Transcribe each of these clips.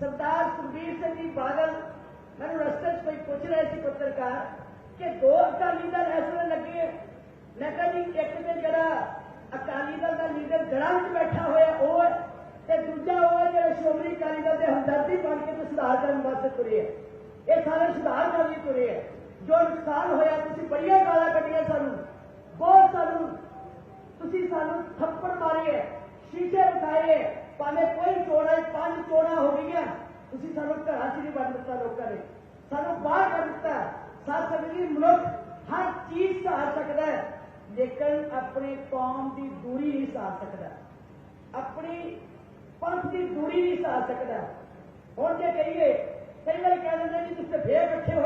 सरदार सुखबीर सिंह जी बादल मैं रस्ते च कोई पूछ रहे थे पत्रकार के दो अकाली दल इस वे लगे मैं कहा जी, एक तो जरा अकाली दल का लीडर गड़ा में बैठा हो दूजा वो है जरा श्रोमणी अकाली दल के हमदर्दी बन के सुधार करने वास्ते तुरे है। ये सारे सुधार करने तुरे है। जो नुकसान होया बड़िया गाला कटिया सानू। बहुत सू तुम सू थप्पड़ मारे है, शीशे उठाए है। भावे कोई चोड़ा पाँच चोड़ा हो गई उसी सानू घर नहीं बन दिता लोगों ने सानू बाहर कर दिता साथ समझिए मनुख हर चीज़ सहार सकता है। लेकिन अपने कौम की दूरी नहीं सहार सकता अपनी पंथ की दूरी नहीं सहार सकता हम जो कही कई बार कह देंगे जी तुम फिर कट्ठे हो।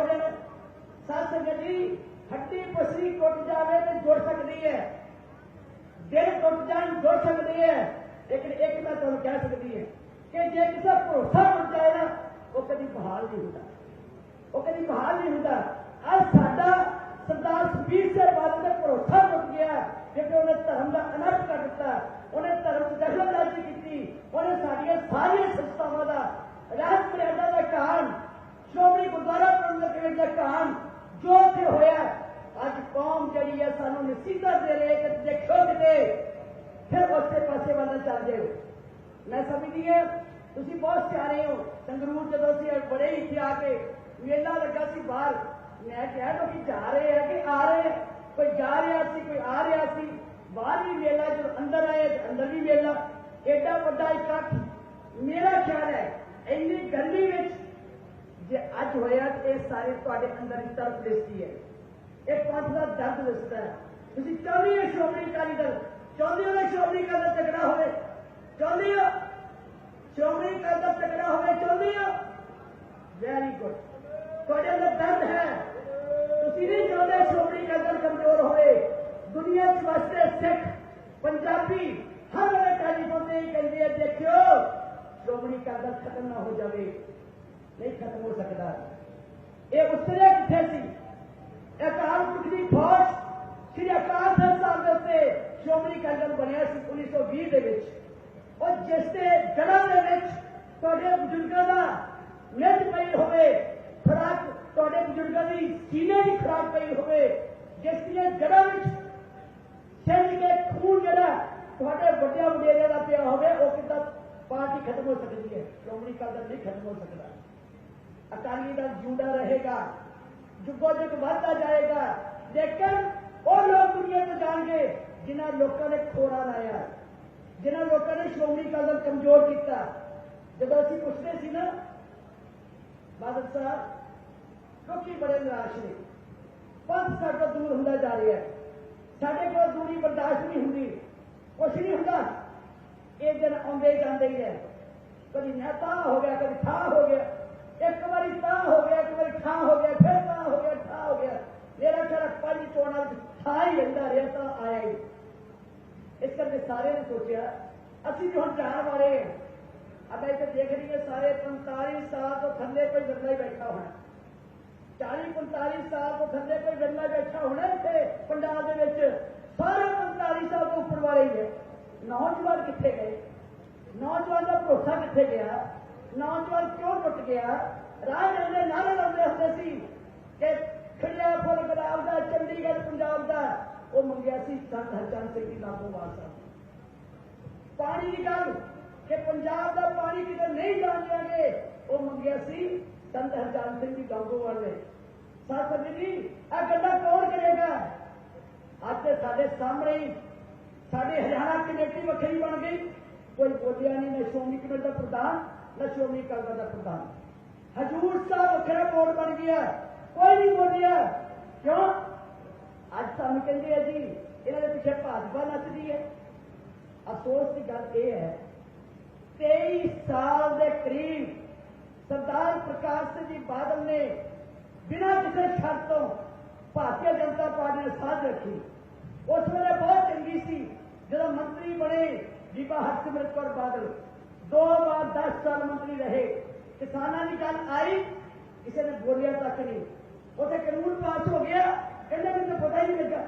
जाए संगत जी हड्डी पसी टुट तो जाए तो जुड़ सकती है। दिल टुट जाए जुड़ सकती है। ਦਿਲ ਟੁੱਟ ਜਾਣ ਜੁੜ ਸਕਦੀ ਹੈ ਲੇਕਿਨ ਇੱਕ ਮੈਂ ਤੁਹਾਨੂੰ ਕਹਿ ਸਕਦੀ ਹੈ ਕਿ ਜੇ ਕਿਸੇ ਭਰੋਸਾ ਟੁੱਟ ਜਾਏ ਨਾ ਉਹ ਕਦੀ ਬਹਾਲ ਨਹੀਂ ਹੁੰਦਾ ਉਹ ਕਦੀ ਬਹਾਲ ਨਹੀਂ ਹੁੰਦਾ ਅੱਜ ਸਾਡਾ ਸਰਦਾਰ ਸੁਖਬੀਰ ਸਿੰਘ ਬਾਦਲ ਦਾ ਭਰੋਸਾ ਟੁੱਟ ਗਿਆ ਕਿਉਂਕਿ ਉਹਨੇ ਧਰਮ ਦਾ ਅਨਰਥ ਕਰ ਦਿੱਤਾ ਉਹਨੇ ਧਰਮ ਦੀ ਦਖਲਅੰਦਾਜ਼ੀ ਕੀਤੀ ਉਹਨੇ ਸਾਡੀਆਂ ਸਾਰੀਆਂ ਸੰਸਥਾਵਾਂ ਦਾ ਰਾਜ ਮਰਿਆਦਾ ਦਾ ਕਾਰਨ ਸ਼੍ਰੋਮਣੀ ਗੁਰਦੁਆਰਾ ਪ੍ਰਬੰਧਕ ਕਮੇਟੀ ਦਾ ਕਾਰਨ ਜੋ ਉੱਥੇ ਹੋਇਆ ਅੱਜ ਕੌਮ ਜਿਹੜੀ ਹੈ ਸਾਨੂੰ ਨਸੀਹਤ ਦੇ ਰਹੀ ਹੈ ਕਿ ਦੇਖੋ ਕਿਤੇ ਫਿਰ ਉਸੇ ਪਾਸੇ ਵੱਲ ਚੱਲਦੇ ਹੋ ਮੈਂ ਸਮਝਦੀ ਹਾਂ ਤੁਸੀਂ ਬਹੁਤ ਸਿਆਣੇ ਹੋ ਸੰਗਰੂਰ ਜਦੋਂ ਅਸੀਂ ਬੜੇ ਇੱਥੇ ਆ ਕੇ ਮੇਲਾ ਲੱਗਾ ਸੀ ਬਾਹਰ ਮੈਂ ਕਿਹਾ ਲੋਕੀ ਜਾ ਰਹੇ ਆ ਕਿ ਆ ਰਹੇ ਕੋਈ ਜਾ ਰਿਹਾ ਸੀ ਕੋਈ ਆ ਰਿਹਾ ਸੀ ਬਾਹਰ ਵੀ ਮੇਲਾ ਜਦੋਂ ਅੰਦਰ ਆਏ ਤੇ ਅੰਦਰ ਵੀ ਮੇਲਾ ਐਡਾ ਵੱਡਾ ਇਕੱਠ ਮੇਰਾ ਖਿਆਲ ਹੈ ਇੰਨੀ ਗਰਮੀ ਵਿੱਚ ਜੇ ਅੱਜ ਹੋਇਆ ਤੇ ਇਹ ਸਾਰੇ ਤੁਹਾਡੇ ਅੰਦਰ ਦੀ ਤਰਫ ਦਿਸਦੀ ਹੈ ਇਹ ਪੰਥ ਦਾ ਦਰਦ ਦਿਸਦਾ ਹੈ ਤੁਸੀਂ ਚਾਹੁੰਦੇ ਹੋ ਚਾਹੁੰਦੇ ਹੋ ਸ਼੍ਰੋਮਣੀ ਅਕਾਲੀ ਦਲ ਤਕੜਾ ਹੋਵੇ, ਚਾਹੁੰਦੇ ਹੋ ਵੈਰੀ ਗੁੱਡ ਤੁਹਾਡੇ ਅੰਦਰ ਦਰਦ ਹੈ। ਤੁਸੀਂ ਨਹੀਂ ਚਾਹੁੰਦੇ ਸ਼੍ਰੋਮਣੀ ਅਕਾਲੀ ਦਲ ਕਮਜ਼ੋਰ ਹੋਵੇ। ਦੁਨੀਆ 'ਚ ਵਸਦੇ ਸਿੱਖ, ਪੰਜਾਬੀ, ਹਰ ਵੇਲੇ ਟੈਲੀਫੋਨ ਤੇ ਕਹਿੰਦੇ ਆ, ਦੇਖਿਓ, ਸ਼੍ਰੋਮਣੀ ਅਕਾਲੀ ਦਲ ਖਤਮ ਨਾ ਹੋ ਜਾਵੇ। ਨਹੀਂ ਖਤਮ ਹੋ ਸਕਦਾ। ਇਹ ਉਤਰਿਆ ਕਿੱਥੇ ਸੀ? ਅਕਾਲ ਪੁਰਖ ਦੀ ਫੌਜ, ਸ੍ਰੀ ਅਕਾਲ ਤਖਤ ਸਾਹਿਬ ਦੇ ਉੱਤੇ ਸ਼੍ਰੋਮਣੀ ਅਕਾਲੀ ਦਲ ਬਣਿਆ ਸੀ 1920 ਦੇ ਵਿੱਚ। ਉਹ ਜਿਸ ਦੇ ਜੜ੍ਹਾਂ ਦੇ ਵਿੱਚ ਤੁਹਾਡੇ ਬਜ਼ੁਰਗਾਂ ਦਾ ਮਿੱਟ ਪਈ ਹੋਵੇ ਖਰਾਕ ਤੁਹਾਡੇ ਬਜ਼ੁਰਗਾਂ ਦੀ ਸੀਨੇ ਦੀ ਖਰਾਕ ਪਈ ਹੋਵੇ ਜਿਸ ਦੀਆਂ ਜੜ੍ਹਾਂ ਵਿੱਚ ਸਿੰਜ ਕੇ ਖੂਨ ਜਿਹੜਾ ਤੁਹਾਡੇ ਵੱਡਿਆਂ ਵਡੇਰਿਆਂ ਦਾ ਪਿਆ ਹੋਵੇ ਉਹ ਕਿੱਦਾਂ ਪਾਰਟੀ ਖਤਮ ਹੋ ਸਕਦੀ ਹੈ ਸ਼੍ਰੋਮਣੀ ਅਕਾਲੀ ਦਲ ਨਹੀਂ ਖਤਮ ਹੋ ਸਕਦਾ ਅਕਾਲੀ ਦਲ ਜਿਉਂਦਾ ਰਹੇਗਾ ਜੁਗੋ ਜੁਗ ਵਧਦਾ ਜਾਏਗਾ ਲੇਕਿਨ ਉਹ ਲੋਕ ਦੁਨੀਆ ਤੇ ਜਾਣਗੇ ਜਿਨ੍ਹਾਂ ਲੋਕਾਂ ਨੇ ਖੋਰਾ ਲਾਇਆ ਜਿਨ੍ਹਾਂ ਲੋਕਾਂ ਨੇ ਸ਼੍ਰੋਮਣੀ ਅਕਾਲੀ ਦਲ ਕਮਜ਼ੋਰ ਕੀਤਾ ਜਦੋਂ ਅਸੀਂ ਪੁੱਛਦੇ ਸੀ ਨਾ ਬਾਦਲ ਸਾਹਿਬ ਲੋਕੀ ਬੜੇ ਨਿਰਾਸ਼ ਨੇ ਪੰਥ ਸਾਡਾ ਦੂਰ ਹੁੰਦਾ ਜਾ ਰਿਹਾ ਹੈ ਸਾਡੇ ਕੋਲ ਦੂਰੀ ਬਰਦਾਸ਼ਤ ਨਹੀਂ ਹੁੰਦੀ ਕੁਛ ਨਹੀਂ ਹੁੰਦਾ ਇਹ ਦਿਨ ਆਉਂਦੇ ਜਾਂਦੇ ਹੀ ਹੈ ਕਦੀ ਨੇਤਾ ਹੋ ਗਿਆ ਕਦੀ ਥਾਂ ਹੋ ਗਿਆ ਅਸੀਂ ਵੀ ਹੁਣ ਜਾਣ ਵਾਲੇ ਹਾਂ ਅਬ ਇੱਥੇ ਦੇਖ ਰਹੀ ਹੈ ਸਾਰੇ 45 ਸਾਲ ਤੋਂ ਥੱਲੇ ਕੋਈ ਬੰਦਾ ਹੀ ਬੈਠਾ ਹੋਣਾ 40 45 ਸਾਲ ਤੋਂ ਥੱਲੇ ਕੋਈ ਬੰਦਾ ਬੈਠਾ ਹੋਣਾ ਇੱਥੇ ਪੰਜਾਬ ਦੇ ਵਿੱਚ ਸਾਰੇ 45 ਸਾਲ ਤੋਂ ਉੱਪਰ ਵਾਲੇ ਹੀ ਹੈ ਨੌਜਵਾਨ ਕਿੱਥੇ ਗਏ ਨੌਜਵਾਨ ਦਾ ਭਰੋਸਾ ਕਿੱਥੇ ਗਿਆ ਨੌਜਵਾਨ ਕਿਉਂ ਟੁੱਟ ਗਿਆ ਰਾਜ ਜਾਂਦੇ ਨਾਰੇ ਲਾਉਂਦੇ ਹੁੰਦੇ ਸੀ ਕਿ ਖਿੜਿਆ ਫੁੱਲ ਗੁਲਾਬ ਦਾ ਚੰਡੀਗੜ੍ਹ ਪੰਜਾਬ ਦਾ ਉਹ ਮੰਗਿਆ ਸੀ ਸੰਤ ਹਰਚੰਦ ਸਿੰਘ ਦੀ ਲਾਗੋਵਾਲ ਸਾਹਿਬ ਪਾਣੀ ਦੀ ਗੱਲ ਕਿ ਪੰਜਾਬ ਦਾ ਪਾਣੀ ਕਿਤੇ ਨਹੀਂ ਜਾਣ ਜਾਗੇ ਉਹ ਮੰਗਿਆ ਸੀ ਸੰਤ ਹਰਚੰਦ ਸਿੰਘ ਦੀ ਲਾਗੋਵਾਲ ਨੇ ਸਾਥ ਜੀ ਇਹ ਗੱਲਾਂ ਕੌਣ ਕਰੇਗਾ ਅੱਜ ਤੇ ਸਾਡੇ ਸਾਹਮਣੇ ਹੀ ਸਾਡੇ ਹਰਿਆਣਾ ਕਮੇਟੀ ਵੱਖਰੀ ਬਣ ਗਈ ਕੋਈ ਬੋਲਿਆ ਨਹੀਂ ਨਾ ਸ਼੍ਰੋਮਣੀ ਕਮੇਟੀ ਦਾ ਪ੍ਰਧਾਨ ਨਾ ਸ਼੍ਰੋਮਣੀ ਅਕਾਲੀ ਦਲ ਦਾ ਪ੍ਰਧਾਨ ਹਜੂਰ ਸਾਹਿਬ ਵੱਖਰਾ ਬੋਰਡ ਬਣ ਗਿਆ ਕੋਈ ਨਹੀਂ ਬੋਲਿਆ ਕਿਉਂ ਅੱਜ ਸਾਨੂੰ ਕਹਿੰਦੇ ਆ ਜੀ ਇਹਨਾਂ ਦੇ ਪਿੱਛੇ ਭਾਜਪਾ ਨੱਚਦੀ ਹੈ अफसोस की गल यह है, तेईस साल के करीब सरदार प्रकाश सिंह जी बादल ने बिना किसी शर्त तो भारतीय जनता पार्टी ने साथ रखी। उस वे बहुत चंकी सी जो मंत्री बने बीबा हरसिमरत कौर बादल, दो बार दस साल मंत्री रहे। किसानों की गल आई, किसी ने बोलिया तक नहीं। उसे कानून पास हो गया इन्हें मैं तो पता ही नहीं लगा।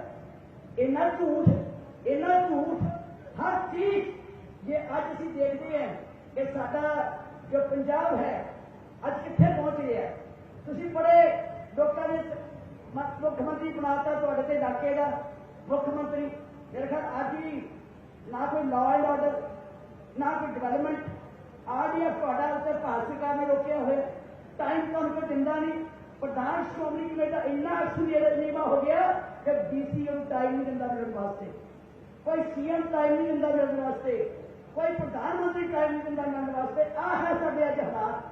इना झूठ इना झूठ। ਇੰਨਾ ਝੂਠ ਹਰ ਚੀਜ਼ ਜੇ ਅੱਜ ਅਸੀਂ ਦੇਖਦੇ ਹਾਂ ਕਿ ਸਾਡਾ ਜੋ ਪੰਜਾਬ ਹੈ ਅੱਜ ਕਿੱਥੇ ਪਹੁੰਚ ਗਿਆ ਹੈ। ਤੁਸੀਂ ਬੜੇ ਲੋਕਾਂ ਨੇ ਮ- ਮੁੱਖ ਮੰਤਰੀ ਬਣਾਤਾ ਤੁਹਾਡੇ ਤੇ ਇਲਾਕੇ ਦਾ ਮੁੱਖ ਮੰਤਰੀ ਮੇਰੇ ਖਿਆਲ ਅੱਜ ਹੀ ਨਾ ਕੋਈ ਲਾਅ ਐਂਡ ਆਰਡਰ ਨਾ ਕੋਈ ਡਿਵੈਲਪਮੈਂਟ ਆਰਡੀਐਫ ਤੁਹਾਡਾ ਉੱਤੇ ਭਾਰਤ ਸਰਕਾਰ ਨੇ ਰੋਕਿਆ ਹੋਇਆ ਟਾਈਮ ਤੁਹਾਨੂੰ ਕੋਈ ਦਿੰਦਾ ਨਹੀਂ ਪ੍ਰਧਾਨ ਸ਼੍ਰੋਮਣੀ ਕਮੇਟੀ ਦਾ ਇੰਨਾ ਅਕਸਰੀਅਤ ਨੀਵਾ ਹੋ ਗਿਆ ਕਿ ਡੀਸੀਓ ਨੂੰ ਟਾਈਮ ਨਹੀਂ ਦਿੰਦਾ ਮਿਲਣ ਵਾਸਤੇ कोई सीएम कायम नहीं दिंदा मिलने वास्ते कोई प्रधानमंत्री कायम नहीं दिंदा मिलने वास्ते आ है साढ़े हालात